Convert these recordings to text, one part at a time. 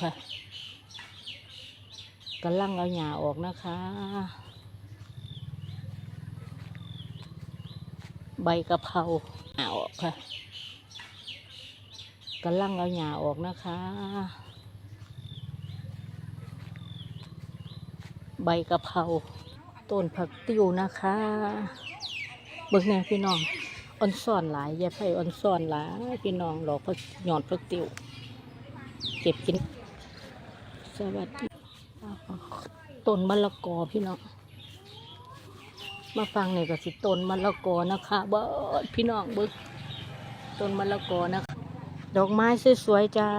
ค่ะกำลังเอาหญ้าออกนะคะ ใบกะเพราเอาออกค่ะกำลังเอาหญ้าออกนะคะ ใบกะเพราต้นผักติ้วนะคะเบิ่งแน่พี่น้องอ่อนซ่อนหลายย่าไผ่อ่อนซ่อนหลายพี่น้องหลอกพักหยอดผักติ้วเก็บกิน วัสดีต้นมะละกอพี่น้องมาฟังเนี่ยก็สิต้นมะละกอนะคะเบิดพี่น้องเบิกต้นมะละกอนะคะ ดอกไม้สวยๆจ้า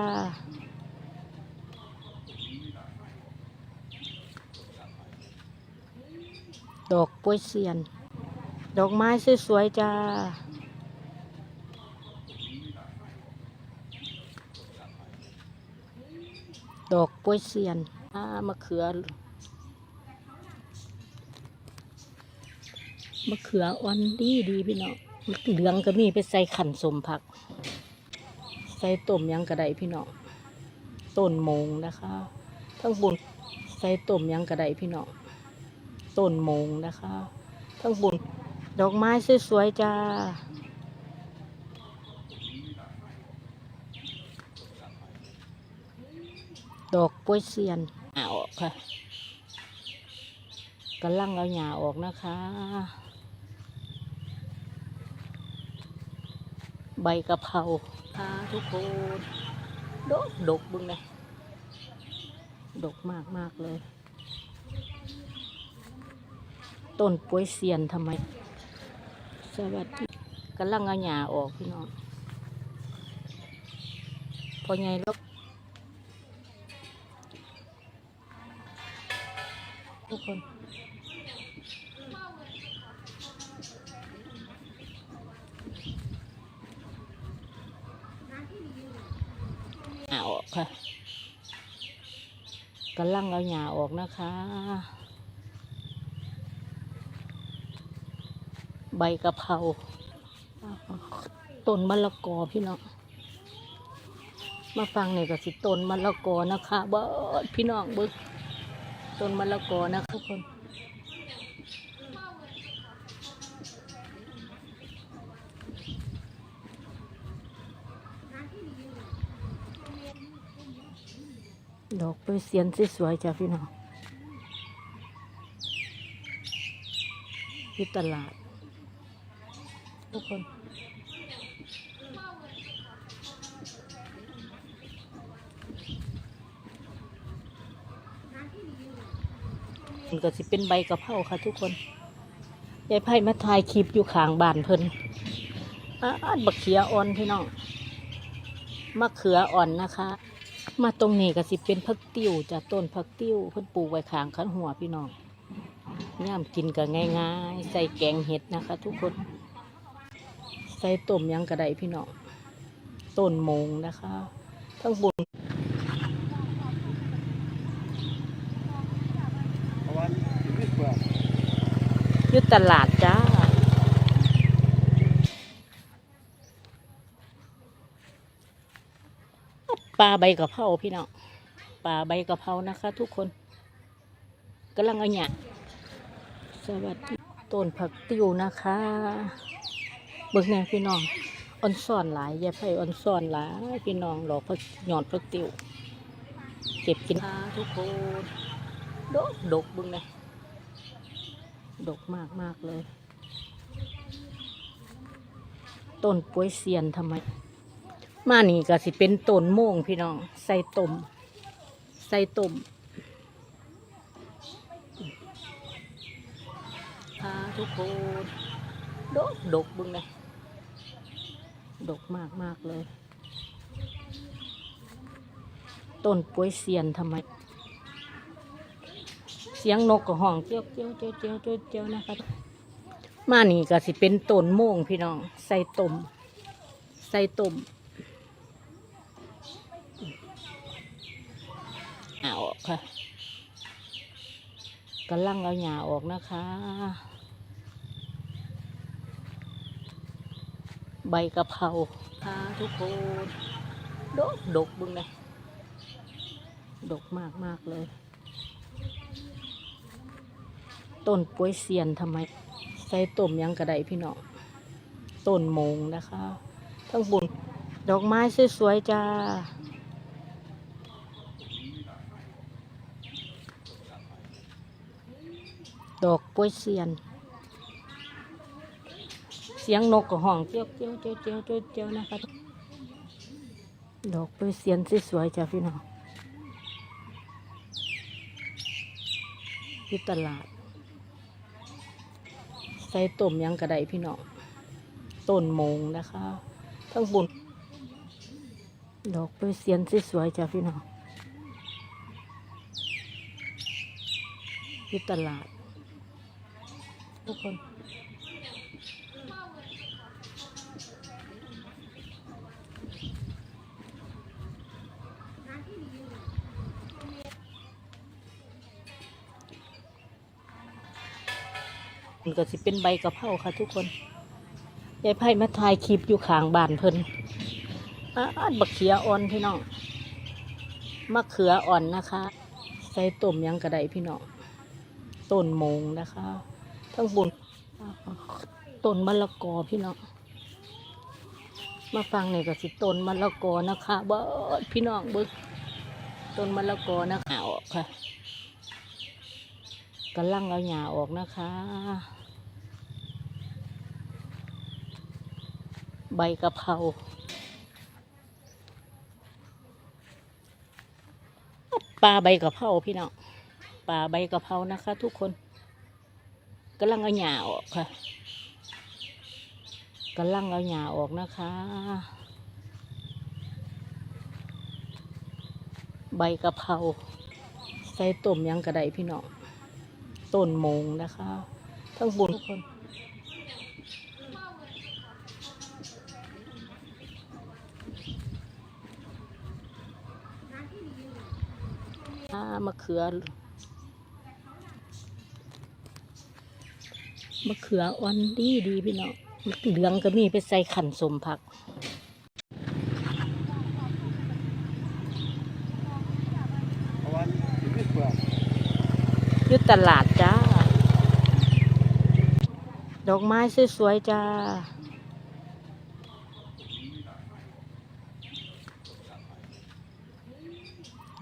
ดอกกล้วยเสียน ดอกไม้สวยๆจ้า ดอกกล้วยเสียนอามะเขือมะเขืออ่อนดีดีพี่น้องเหลืองก็มีไปใส่ขันสมผัก ใส่ต้มยังกระไดพี่น้องต้นมงนะคะทั้งบนใส่ต้มยังกระไดพี่น้องต้นมงนะคะทั้งบนดอกไม้สวยๆจ้า ดอกกล้วยเสียนเอาออกค่ะกำลังเอาหญ้าออกนะคะ ใบกะเพราค่ะทุกคนดกดกบึงเลยดกมากมากเลย ต้นป่วยเสียนทำไม สวัสดีกำลังเอาหญ้าออกพี่น้องพอไงแล้ว ทุกคนเอาออกค่ะกำลังเอาหญ้าออกนะคะ ใบกะเพราต้นมะละกอพี่น้อง มาฟังเนี่ยก็สิต้นมะละกอนะคะเบิดพี่น้องเบิก ต้นมะละกอนะทุกคนดอกเปเซียนสวยๆจ้ะพี่น้องที่ตลาด ทุกคน นก็สิเป็นใบกะเพราค่ะทุกคนยายไพ่มาถ่ายคลิปอยู่ข้างบ้านเพิ่นอาดบักเขียอ่อนพี่น้องมะเขืออ่อนนะคะ มาตรงนี้ก็สิเป็นผักติ้วจากต้นผักติ้วเพิ่นปลูกไว้ข้างขันหัวพี่น้องย่ามกินก็ง่ายๆ ใส่แกงเห็ดนะคะ ทุกคน ใส่ต้มยังกระไดพี่น้องต้นมงนะคะ ทั้งบน เพราะว่าไม่เปลือก อ ยู่ตลาดจ้าปลาใบกะเพราพี่น้องปลาใบกะเพรานะคะ ทุกคนกำลังเอาหยสวัสดีต้นผักติ้วนะคะเบิ่งแน่พี่น้องอ่อนซ่อนหลายอย่าไผ่อ่อนซ่อนหลายพี่น้องหลอกผักหยอดผักติ้วเก็บกินทุกคนดกดกบิ่งน่ ดกมากมากเลย ต้นป่วยเสียนทำไม มานี่ก็สิเป็นต้นโม่งพี่น้อง ใส่ต้มใส่ต้มพาทุกคน ดก ดกบึงเลยดกมากมากเลย ต้นป่วยเสียนทำไม สียงนกก็ห้องเจียวเจียวเจียวเจียวเจียวเจียวนะคะมานี่ก็สิเป็นต้นโม่งพี่น้อง ใส่ต้มใส่ต้มเอาออกค่ะกำลังเอาหญ้าออกนะคะ ใบกะเพราค่ะทุกคนดกดกบึงเลยดกมากมากเลย ต้นป่วยเซียนทำไม ใส่ต้มยังกระไดพี่น้องต้นมงนะคะทั้งบุญดอกไม้สวยๆจ้าดอกป่วยเซียน เสียงนกกับห้องเจียวเจียวเจียวเจียวเจียวเจียวนะคะ ดอกป่วยเซียนสวยๆจ้าพี่น้องที่ตลาด ใส่ต้มยังกระไดพี่น้องต้นมงนะคะทั้งบุญดอกเปรเซียนสวยๆจ้าพี่น้องที่ตลาด ทุกคน นก็สิเป็นใบกระเพราค่ะ ทุกคนยายไพ่มาถ่ายคลิปอยู่ข้างบ้านเพิ่นอาดบักเขียอ่อนพี่น้องมะเขืออ่อนนะคะ ใส่ต้มยังกระไดพี่น้องต้นมงนะคะ ทั้งบุญต้นมะละกอพี่น้องมาฟังเนี่ยก็สิต้นมะละกอนะคะเบิดพี่น้องเบึกต้นมะละกอนะคะออกค่ะกำลังเอาหญ้าออกนะคะ ใบกะเพราปลาใบกะเพราพี่น้องปลาใบกะเพรานะคะ ทุกคนกำลังเอาหญ้าออกค่ะกำลังเอาหญ้าออกนะคะ ใบกะเพราใส่ต้มยังกระไดพี่น้องต้นมงนะคะ ทั้งบุญทุกคน มะเขือมะเขืออ่อนดีดีพี่น้องมะเหลืองก็มีไปใส่ขันสมผักยุตลาดจ้า ดอกไม้สวยๆจ้า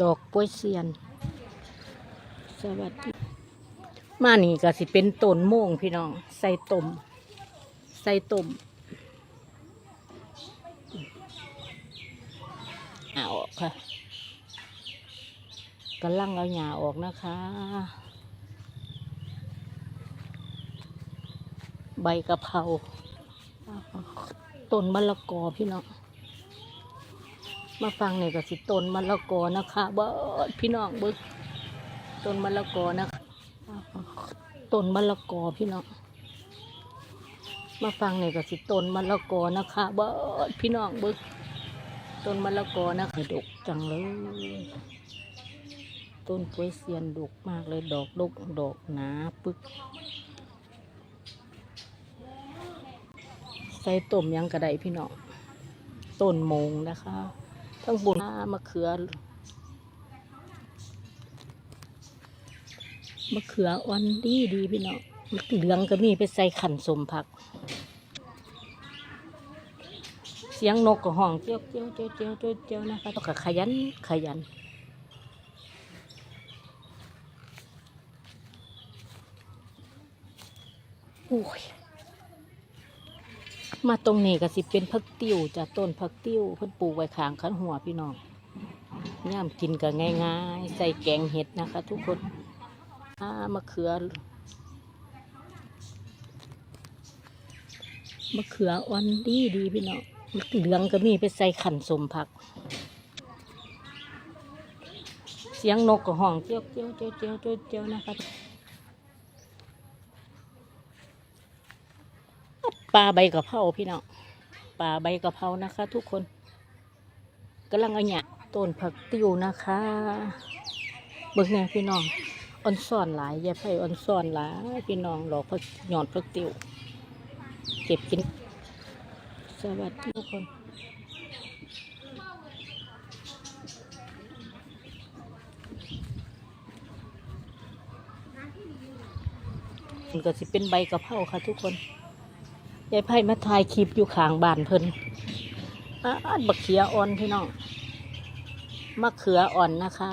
ดอกป่วยเซียน สวัสดี มานี่ก็สิเป็นต้นโม่งพี่น้อง ใส่ต้ม ใส่ต้มเอาออกค่ะกำลังเอาหญ้าออกนะคะ ใบกะเพราต้นมะละกอพี่น้อง มาฟังเนี่ยก็สิต้นมะละกอนะคะเบิดพี่น้องเบิกต้นมะละกอนะคะต้นมะละกอพี่น้องมาฟังเนี่ยก็สิต้นมะละกอนะคะเบิดพี่น้องเบิกต้นมะละกอนะคะดกจังเลยต้นกล้วยเซียนดกมากเลยดอกดกดอกหนาปึกใส่ต้มยังกระไดพี่น้องต้นมงนะคะ ทั้งบุญมะเขือมะเขืออ่อนดีดีพี่น้องมะเหลืองก็มีไปใส่ขันสมผัก เสียงนกกับห้องเจียวเจียวเจียวเจียวเจียวเจียวนะคะต้องขยันขยันโอ้ย มาตรงนี้ก็สิเป็นผักติ้วจากต้นผักติ้วเพิ่นปลูกไว้ข้างขันหัวพี่น้องย่ามกินก็ง่ายๆ ใส่แกงเห็ดนะคะ ทุกคนอ่ามะเขือมะเขืออ่อนดีดีพี่น้องมะเหลืองก็มีไปใส่ขันสมผัก เสียงนกกับห้องเจียวเจียวเจียวเจียวเจียวเจียวนะคะ ปลาใบกะเพราพี่น้องปลาใบกะเพรานะคะ ทุกคนกำลังอันเนี่ยต้นผักติวนะคะเบิกแน่พี่น้องอ่อนซ่อนหลายแย่ไปอ่อนซ่อนหลายพี่น้องหลอกผักหยอดผักติวเก็บกิน สวัสดีทุกคนมันก็สิเป็นใบกะเพราค่ะทุกคน ยายไพ่มาถ่ายคลิปอยู่ข้างบ้านเพิ่นอาอันบักเขียอ่อนพี่น้องมะเขืออ่อนนะคะ